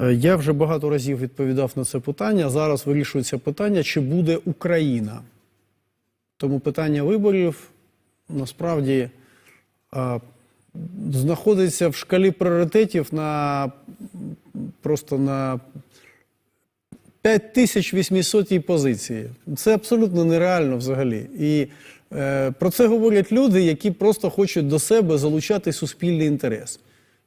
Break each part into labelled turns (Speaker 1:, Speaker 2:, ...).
Speaker 1: Е, Я вже багато разів відповідав на це питання. Зараз вирішується питання, чи буде Україна. Тому питання виборів насправді е, знаходиться в шкалі пріоритетів на просто на 5800 позиції. Це абсолютно нереально взагалі. І е, про це говорять люди, які просто хочуть до себе залучати суспільний інтерес.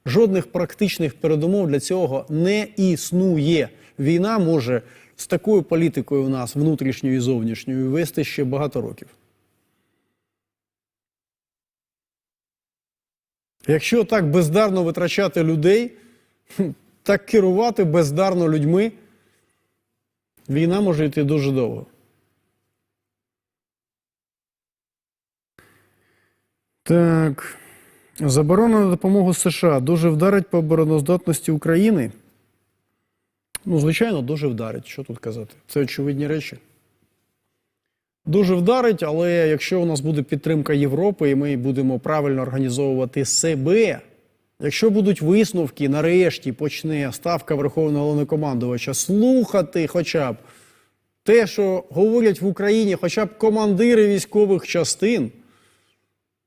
Speaker 1: Жодних практичних передумов для цього не існує. Війна може з такою політикою у нас внутрішньою і зовнішньою вести ще багато років. Якщо так бездарно витрачати людей, так керувати бездарно людьми, війна може йти дуже довго. Так. Заборона на допомогу США дуже вдарить по обороноздатності України. Ну, звичайно, дуже вдарить. Що тут казати? Це очевидні речі. Дуже вдарить, але якщо у нас буде підтримка Європи, і ми будемо правильно організовувати себе, якщо будуть висновки, нарешті почне ставка Верховного Головнокомандувача слухати хоча б те, що говорять в Україні, хоча б командири військових частин,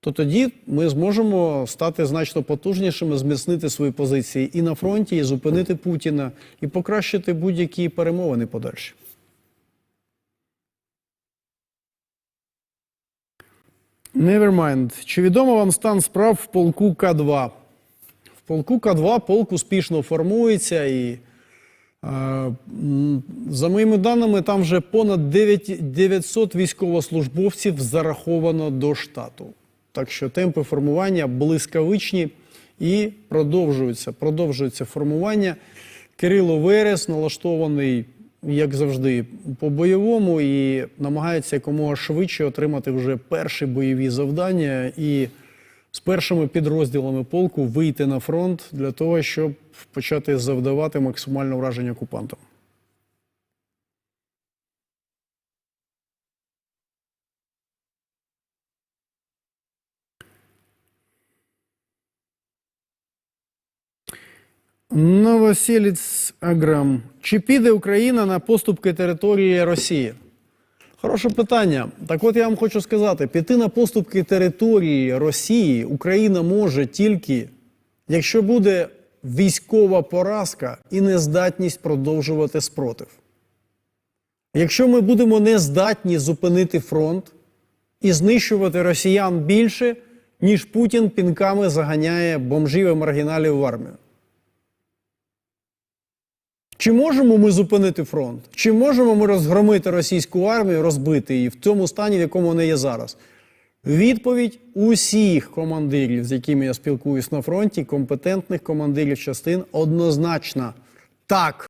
Speaker 1: то тоді ми зможемо стати значно потужнішими, зміцнити свої позиції і на фронті, і зупинити Путіна, і покращити будь-які перемовини подальші. Nevermind. Чи відомо вам стан справ в полку К2? В полку К2 полк успішно формується і. е, За моїми даними, там вже понад 9 900 військовослужбовців зараховано до штату. Так що темпи формування блискавичні і продовжуються. Продовжується формування. Кирило Верес налаштований, як завжди, по-бойовому і намагається якомога швидше отримати вже перші бойові завдання і з першими підрозділами полку вийти на фронт для того, щоб почати завдавати максимальне враження окупантам. Новоселіць Аграм. Чи піде Україна на поступки території Росії? Хороше питання. Так от я вам хочу сказати: піти на поступки території Росії Україна може тільки, якщо буде військова поразка і нездатність продовжувати спротив. Якщо ми будемо не здатні зупинити фронт і знищувати росіян більше, ніж Путін пінками заганяє бомжів і маргіналів в армію. Чи можемо ми зупинити фронт? Чи можемо ми розгромити російську армію, розбити її в цьому стані, в якому вона є зараз? Відповідь усіх командирів, з якими я спілкуюсь на фронті, компетентних командирів частин, однозначна так.